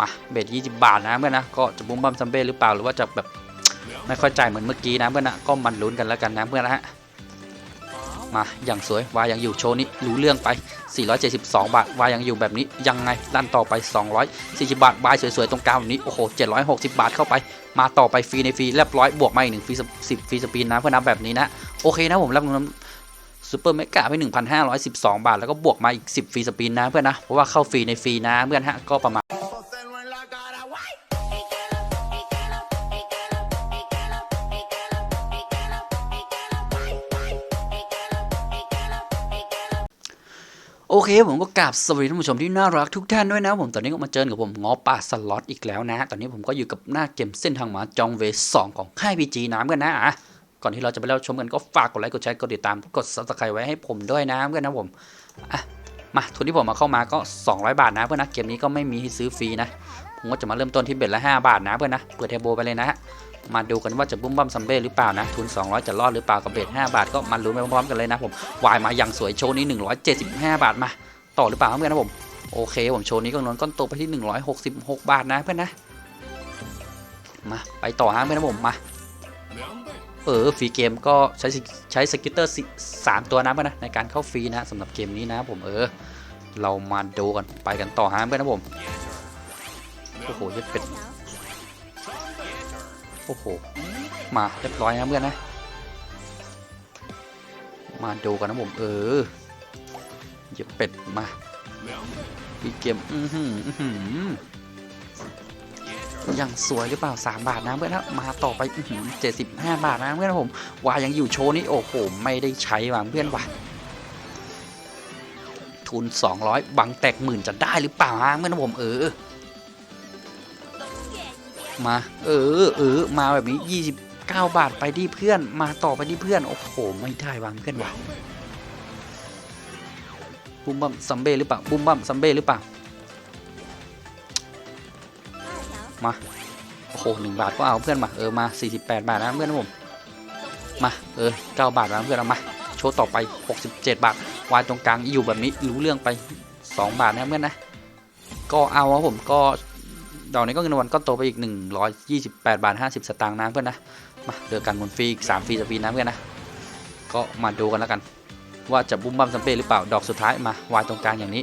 มาเบสยี่สิบบาทนะเพื่อนนะก็จะบุ้มบัมซัมเบ้หรือเปล่าหรือว่าจะแบบไม่ค่อยจ่ายเหมือนเมื่อกี้นะเพื่อนนะก็มันลุ้นกันแล้วกันนะเพื่อนนะฮะมาอย่างสวยวายังอยู่โชว์นี้รู้เรื่องไป 472 บาทวายังอยู่แบบนี้ยังไงลั่นต่อไป 240 บาทบายสวยๆตรงกลางแบบนี้โอ้โห 760 บาทเข้าไป มาต่อไปฟรีในฟรีเรียบร้อยบวกมาอีกหนึ่งฟรีสิบฟรีสปินนะเพื่อนนะแบบนี้นะโอเคนะผมรับเงินซูเปอร์เมกะไป 1,512 บาท แล้วก็บวกมาอีก 10 ฟรีสปินนะเพื่อนนะเพราะว่าเข้าฟรีในฟรีนะเพื่อนฮะก็ประมาณ เคผมก็กราบสวัสดีท่านผู้ชมที่น่ารักทุกท่านด้วยนะผมตอนนี้ก็มาเจอกับผมงอป่าสล็อตอีกแล้วนะ ตอนนี้ผมก็อยู่กับหน้าเกมเส้นทางหมาจองเวสองของค่ายพีจีน้ำกันนะอะก่อนที่เราจะไปเล่าชมกันก็ฝากกดไลค์กดแชร์กดติดตามกดซับสไครต์ไว้ให้ผมด้วยนะเพื่อนนะผมอะมาทุนที่ผมมาเข้ามาก็ 200 บาทนะเพื่อนนะเกมนี้ก็ไม่มีให้ซื้อฟรีนะผมก็จะมาเริ่มต้นที่เบ็ดละ5บาทนะเพื่อนนะเปิดเทโบไปเลยนะฮะ มาดูกันว่าจะบุ้มบัมซัมเบ้หรือเปล่านะ ทุน 200 จะรอดหรือเปล่ากับเบ็ด5บาท ก็มาลุ้นไปพร้อมๆกันเลยนะผมวายมาอย่างสวยโชว์นี้ 175 บาทมา ต่อหรือเปล่าเพื่อนนะผมโอเค ผมโชว์นี้ก็นอนก้อนโตไปที่ 166 บาทนะเพื่อนนะมาไปต่อฮะเพื่อนนะผมมาเออฟรีเกมก็ใช้ใช้สกิตเตอร์สามตัวนะเพื่อนนะในการเข้าฟรีนะสำหรับเกมนี้นะผมเออ เรามาดูกันไปกันต่อฮะเพื่อนนะผมโอ้โหยัดเป็ด โอ้โห มาเรียบร้อยนะเพื่อนนะ มาดูกันนะผมเออเหยียบเป็ดมาพี่เกมอือหืออื้อหือยังสวยหรือเปล่า 3 บาทนะเพื่อนนะมาต่อไปอือหือ75บาทนะเพื่อนผมวายังอยู่โชว์นี้โอ้โหไม่ได้ใช้ว่ะเพื่อนว่ะทุน 200 บังแตกหมื่นจะได้หรือเปล่าเพื่อนนะผมเออ มา เออเออมาแบบนี้ 29 บาทไปที่เพื่อน มาต่อไปที่เพื่อน โอ้โห ไม่ได้วางเพื่อนว่ะบุ้มบัมซัมเบ้หรือเปล่าบุ้มบัมซัมเบ้หรือเปล่า มา โอ้โหหนึ่งบาทก็เอาเพื่อนมา เออ มา 48 บาทนะเพื่อนนะผม มา เออ 9 บาทนะเพื่อนเอามา โชว์ต่อไป 67 บาท วางตรงกลางอยู่แบบนี้ รู้เรื่องไป 2 บาทนะเพื่อนนะ ก็เอาครับผม ก็ ดอกนี้ก็เงินวัลก็โตไปอีก 128 บาท 50 สตางค์นะเพื่อนนะ มาเดือกันหมุนฟรีอีก 3 ฟรีสปีนะเพื่อนนะ ก็มาดูกันแล้วกัน ว่าจะบุ้มบัมซัมเป้หรือเปล่า ดอกสุดท้ายมาวางตรงกลางอย่างนี้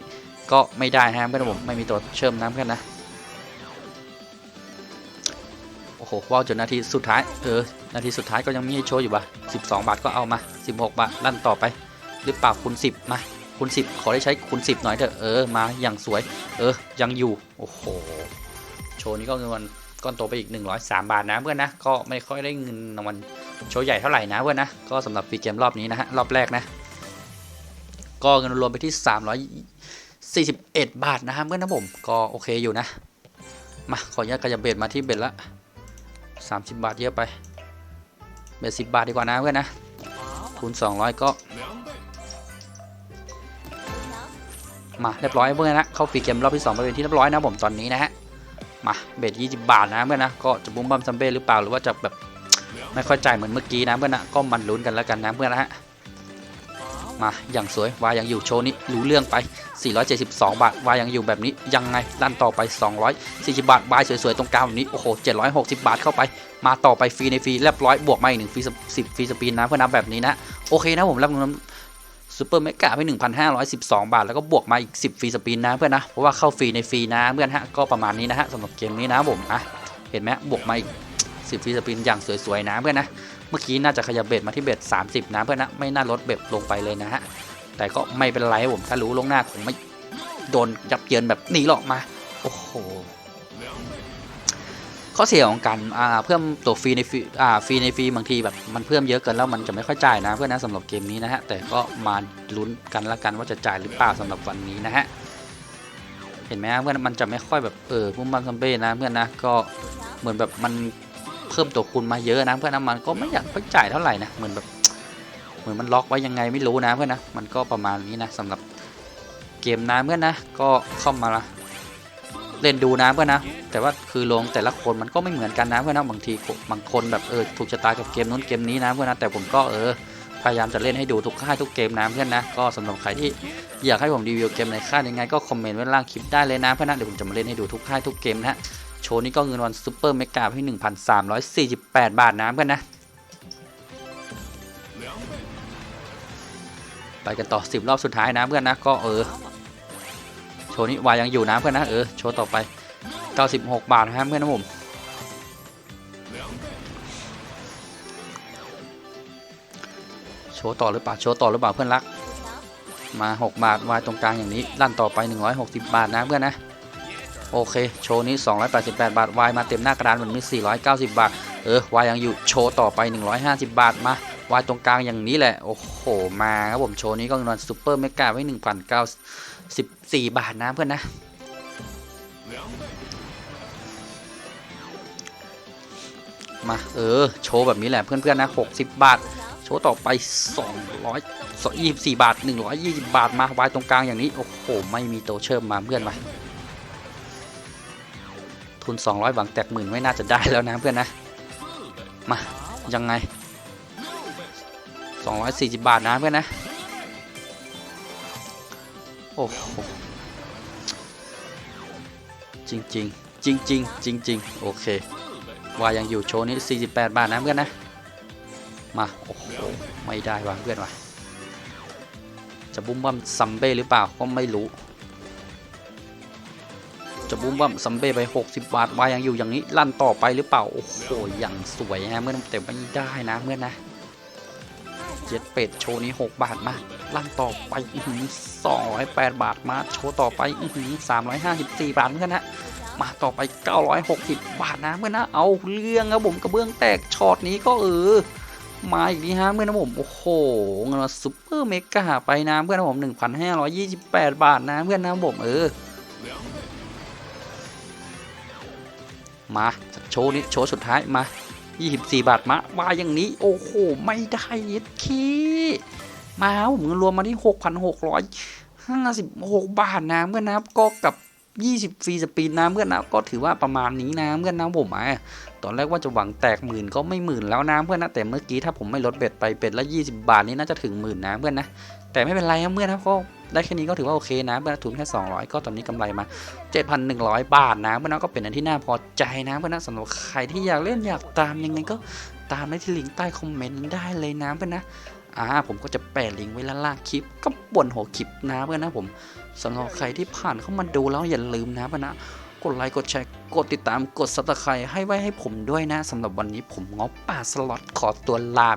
ก็ไม่ได้ฮะเพื่อนผมไม่มีตัวเชื่อมน้ำเพื่อนนะ โอ้โหว่าวจนนาทีสุดท้าย เออ นาทีสุดท้ายก็ยังมีให้โชว์อยู่ป่ะ12 บาทก็เอามา 16 บาทลั่นต่อไป หรือเปล่าคูณ10 มาคูณ10 ขอได้ใช้คูณ10 หน่อยเถอะ เออ มาอย่างสวย เออ ยังอยู่ โอ้โห ว์นี้ก็เงินวัลก้อนโตไปอีก 103 บาทนะเพื่อนนะ ก็ไม่ค่อยได้เงินรางวัลโชว์ใหญ่เท่าไหร่นะเพื่อนนะ ก็สำหรับฟรีเกมรอบนี้นะฮะรอบแรกนะ ก็เงินรวมไปที่ 341 บาทนะครับเพื่อนนะผม ก็โอเคอยู่นะ มาขออนุญาตกระยับเบ็ดมาที่เบ็ดละ 30 บาทเยอะไป เบ็ด10บาทดีกว่านะเพื่อนนะคูณ200 ก็มาเรียบร้อยเพื่อนนะเข้าฟรีเกมรอบที่2ไปเป็นที่เรียบร้อยนะผมตอนนี้นะฮะ มาเบ็ด20บาทนะเพื่อนนะก็จะบุ้มบัมซัมเบ้หรือเปล่าหรือว่าจะแบบไม่ค่อยจ่ายเหมือนเมื่อกี้นะเพื่อนนะก็มันลุ้นกันแล้วกันนะเพื่อนนะฮะมาอย่างสวยวายังอยู่โชว์นี้รู้เรื่องไป 472 บาทวายังอยู่แบบนี้ยังไงลั่นต่อไป 240 บาทบายสวยๆตรงกลางแบบนี้โอ้โห 760 บาทเข้าไป มาต่อไปฟรีในฟรีเรียบร้อยบวกมาอีกหนึ่งฟรีสิบฟรีสปินนะเพื่อนนะแบบนี้นะโอเคนะผมรับเงิน ซูเปอร์เมกะไป1,512 บาท แล้วก็บวกมาอีก 10 ฟรีสปินนะเพื่อนนะ เพราะว่าเข้าฟรีในฟรีนะเพื่อนฮะ ก็ประมาณนี้นะฮะสำหรับเกมนี้นะผมอะเห็นไหมบวกมาอีก 10 ฟรีสปินอย่างสวยๆนะเพื่อนนะ เมื่อกี้น่าจะขยับเบ็ดมาที่เบ็ด30 นะเพื่อนนะ ไม่น่าลดเบ็ดลงไปเลยนะฮะ แต่ก็ไม่เป็นไรผม ถ้ารู้ลงหน้าคงไม่โดนยับเยินแบบนี้หรอกมา โอ้โห ข้อเสียของการเพิ่มตัวฟรีในฟรีฟรีในฟรีบางทีแบบมันเพิ่มเยอะเกินแล้วมันจะไม่ค่อยจ่ายนะเพื่อนนะสำหรับเกมนี้นะฮะแต่ก็มาลุ้นกันละกันว่าจะจ่ายหรือเปล่าสำหรับวันนี้นะฮะเห็นไหมเพื่อนมันจะไม่ค่อยแบบเออพุ่มบันซัมเบ้นะเพื่อนนะก็เหมือนแบบมันเพิ่มตัวคูณมาเยอะนะเพื่อนนะมันก็ไม่อยากค่อยจ่ายเท่าไหร่นะเหมือนแบบเหมือนมันล็อกไว้ยังไงไม่รู้นะเพื่อนนะมันก็ประมาณนี้นะสำหรับเกมนะเพื่อนนะก็เข้ามาละ เล่นดูนะเพื่อนนะ แต่ว่าคือลงแต่ละคนมันก็ไม่เหมือนกันนะเพื่อนนะบางทีบางคนแบบเออถูกชะตากับเกมนู้นเกมนี้นะเพื่อนนะแต่ผมก็เออพยายามจะเล่นให้ดูทุกค่ายทุกเกมนะเพื่อนนะก็สำหรับใครที่อยากให้ผมรีวิวเกมในค่ายยังไงก็คอมเมนต์ไว้ล่างคลิปได้เลยนะเพื่อนนะเดี๋ยวผมจะมาเล่นให้ดูทุกค่ายทุกเกมนะโชว์นี้ก็เงินวันซูเปอร์เมกาให้1,348 บาทนะเพื่อนนะไปกันต่อ 10 รอบสุดท้ายนะเพื่อนนะก็เออ ชว์นี้วายยังอยู่นะเพื่อนนะเออโชว์ต่อไป 96 บาทนะครับเพื่อนนะผมโชว์ต่อหรือเปล่าโชว์ต่อหรือเปล่าเพื่อนรัก มา 6 บาทวายตรงกลางอย่างนี้ลั่นต่อไป 160 บาทนะเพื่อนนะโอเคโชว์นี้ 288 บาทวายมาเต็มหน้ากระดานเหมือนมี 490 บาท เออวายยังอยู่โชว์ต่อไป 150 บาทมา วายตรงกลางอย่างนี้แหละ โอ้โห มาครับผมโชว์นี้ก็เงินซูเปอร์เมกาไว้1,094บสี่บาทนะเพื่อนนะ มาเออ โชว์แบบนี้แหละเพื่อนๆนะ60บบาท โชว์ต่อไป200 24บาท120บาทมาวายตรงกลางอย่างนี้ โอ้โห ไม่มีโตเชิมมาเพื่อนมาทุน 200หวังแตกหมื่นไม่น่าจะได้แล้วนะเพื่อนนะ มา ยังไง 240 บาทนะเพื่อนนะ โอ้โห จริงจริงจริงจริงจริงจริงโอเควายังอยู่โชว์นี้ 48 บาทนะเพื่อนนะ มา โอ้โห ไม่ได้ว่ะเพื่อนว่ะ จะบุ้มบั้มซัมเบ้หรือเปล่า ก็ไม่รู้ จะบุ้มบั้มซัมเบ้ไป 60 บาทวายังอยู่อย่างนี้ลั่นต่อไปหรือเปล่า โอ้โห อย่างสวยนะเมื่อนแต่ไม่ได้นะเมื่อนนะ เจ็ดเป็ดโชว์นี้ 6 บาทมาลั่นต่อไปอื้อหือ208บาทมาโชว์ต่อไปอื้อหือ354บาทเพื่อนนะมาต่อไป 960 บาทนะเมื่อนนะเอาเรื่องครับผมกระเบื้องแตกช็อตนี้ก็เออมาอีกนี่ฮะเมื่อนนะผมโอ้โหเงินซุปเปอร์เมกาไปนะเพื่อนนะผม 1,528 บาทนะเพื่อนนะผมเออมาโชว์นี้โชว์สุดท้ายมา 24 บาทมามาอย่างนี้ โอ้โห ไม่ได้ยิดคีมาผมรวมมาที่ 6,656 บาทนะเพื่อนนะครับก็กับ 20 ฟรีสปีดนะเพื่อนนะก็ถือว่าประมาณนี้นะเพื่อนนะผมอะตอนแรกว่าจะหวังแตกหมื่นก็ไม่หมื่นแล้วนะเพื่อนนะแต่เมื่อกี้ถ้าผมไม่ลดเบ็ดไปเป็ดละ 20 บาทนี่น่าจะถึงหมื่นนะเพื่อนนะแต่ไม่เป็นไรนะเพื่อนนะก็ ได้แค่นี้ก็ถือว่าโอเคนะเพื่อนะทุนแค่200 ก็ตอนนี้กำไรมา 7,100 บาทนะเพื่อนนะก็เป็นอันที่น่าพอใจนะเพื่อนนะสำหรับใครที่อยากเล่นอยากตามยังไงก็ตามได้ที่ลิงก์ใต้คอมเมนต์ได้เลยนะเพื่อนนะอ่าผมก็จะแปะลิงก์ไว้ล่างล่างคลิปก็บนหัวคลิปนะเพื่อนนะผมสำหรับใครที่ผ่านเข้ามาดูแล้วอย่าลืมนะเพื่อนนะกดไลค์กดแชร์กดติดตามกดซับสไครต์ให้ไว้ให้ผมด้วยนะสำหรับวันนี้ผมงอป่าสล็อตขอตัวลา